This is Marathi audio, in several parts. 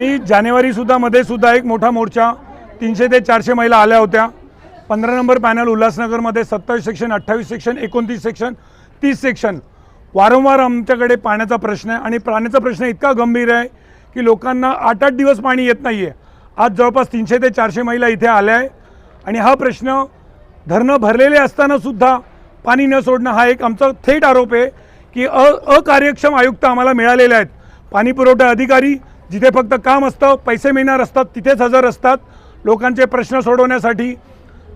मी जानेवारी सुद्धा मध्ये सुद्धा एक मोठा मोर्चा तीनशे ते चारशे महिला आल्या होत्या. पंधरा नंबर पॅनल उल्हासनगरमध्ये सत्तावीस सेक्शन अठ्ठावीस सेक्शन एकोणतीस सेक्शन तीस सेक्शन. वारंवार आमच्याकडे पाण्याचा प्रश्न आहे आणि पाण्याचा प्रश्न इतका गंभीर आहे की लोकांना आठ आठ दिवस पाणी येत नाही आहे आज जवळपास तीनशे ते चारशे महिला इथे आल्या आहे. आणि हा प्रश्न धरणं भरलेले असताना सुद्धा पाणी न सोडणं हा एक आमचा थेट आरोप आहे की अ अकार्यक्षम आयुक्त आम्हाला मिळालेले आहेत. पाणी पुरवठा अधिकारी जिथे फक्त काम असतं पैसे मिळणार असतात तिथेच हजर असतात. लोकांचे प्रश्न सोडवण्यासाठी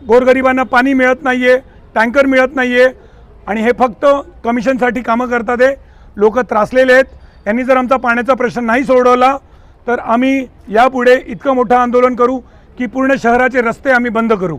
गोरगरिबांना पाणी मिळत नाही आहे टँकर मिळत नाही आहे आणि हे फक्त कमिशनसाठी कामं करतात आहे लोक त्रासलेले आहेत. यांनी जर आमचा पाण्याचा प्रश्न नाही सोडवला तर आम्ही यापुढे इतकं मोठं आंदोलन करू की पूर्ण शहराचे रस्ते आम्ही बंद करू.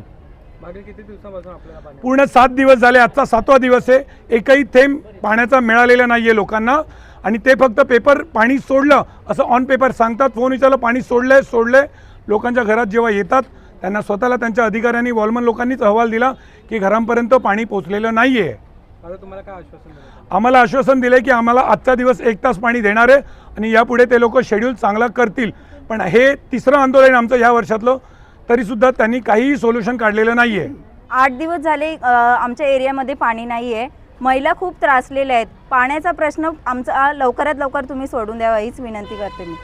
पूर्ण सात दिवस झाले आजचा सातवा दिवस आहे. एकही थेंब पाण्याचा मिळालेला नाही आहे लोकांना. आणि ते फक्त पेपर पाणी सोडलं असं ऑन पेपर सांगतात फोन विचारलं पाणी सोडलंय सोडलंय. लोकांच्या घरात जेव्हा येतात त्यांना स्वतःला त्यांच्या अधिकाऱ्यांनी वॉलमन लोकांनीच अहवाल दिला की घरांपर्यंत पाणी पोचलेलं नाही आहे आता तुम्हाला काय आश्वासन दिलं आम्हाला आश्वासन दिलं की आम्हाला आजचा दिवस एक तास पाणी देणार आहे आणि यापुढे ते लोक शेड्यूल चांगला करतील. पण हे तिसरं आंदोलन आमचं या वर्षातलं तरीसुद्धा त्यांनी काहीही सोल्युशन काढलेलं नाही आहे आठ दिवस झाले आमच्या एरियामध्ये पाणी नाही आहे महिला खूप त्रासलेल्या आहेत. पाण्याचा प्रश्न आमचा लवकरात लवकर तुम्ही सोडून द्यावा हीच विनंती करते मी.